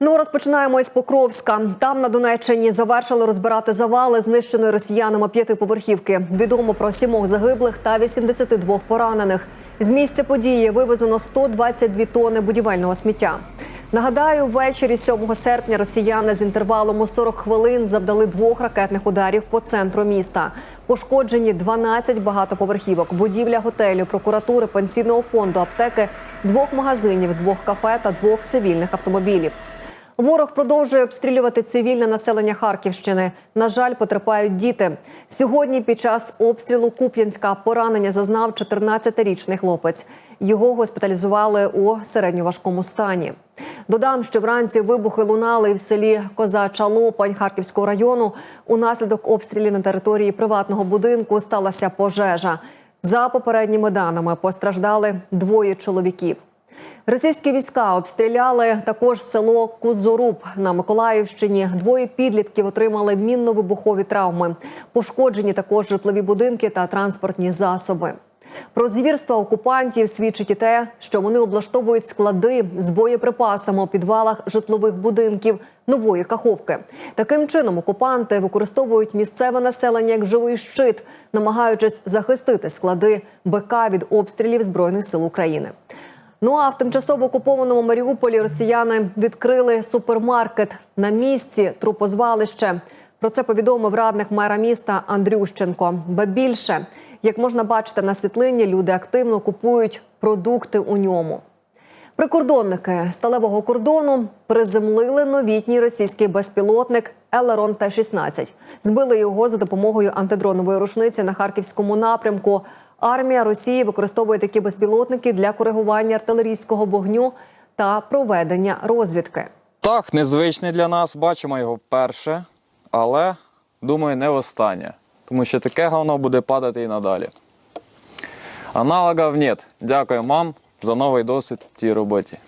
Ну, розпочинаємо із Покровська. Там на Донеччині завершили розбирати завали знищеної росіянами п'ятиповерхівки. Відомо про сімох загиблих та 82 поранених. З місця події вивезено 122 тони будівельного сміття. Нагадаю, ввечері 7 серпня росіяни з інтервалом у 40 хвилин завдали двох ракетних ударів по центру міста. Пошкоджені 12 багатоповерхівок, будівля готелю, прокуратури, пенсійного фонду, аптеки, двох магазинів, двох кафе та двох цивільних автомобілів. Ворог продовжує обстрілювати цивільне населення Харківщини. На жаль, потерпають діти. Сьогодні під час обстрілу Куп'янська поранення зазнав 14-річний хлопець. Його госпіталізували у середньоважкому стані. Додам, що вранці вибухи лунали в селі Козача Лопань Харківського району. Унаслідок обстрілів на території приватного будинку сталася пожежа. За попередніми даними постраждали двоє чоловіків. Російські війська обстріляли також село Кудзоруб на Миколаївщині. Двоє підлітків отримали мінно-вибухові травми. Пошкоджені також житлові будинки та транспортні засоби. Про звірства окупантів свідчить і те, що вони облаштовують склади з боєприпасами у підвалах житлових будинків нової каховки. Таким чином окупанти використовують місцеве населення як живий щит, намагаючись захистити склади БК від обстрілів збройних сил України. Ну а в тимчасово окупованому Маріуполі росіяни відкрили супермаркет на місці трупозвалище. Про це повідомив радник мера міста Андрющенко. Ба більше, як можна бачити на світлині, люди активно купують продукти у ньому. Прикордонники сталевого кордону приземлили новітній російський безпілотник Елерон Т-16. Збили його за допомогою антидронової рушниці на харківському напрямку. Армія Росії використовує такі безпілотники для коригування артилерійського вогню та проведення розвідки. Так, незвичний для нас, бачимо його вперше, але думаю, не останнє. Тому що таке говно буде падати і надалі. Аналогів нет. Дякую, вам за новий досвід в тій роботі.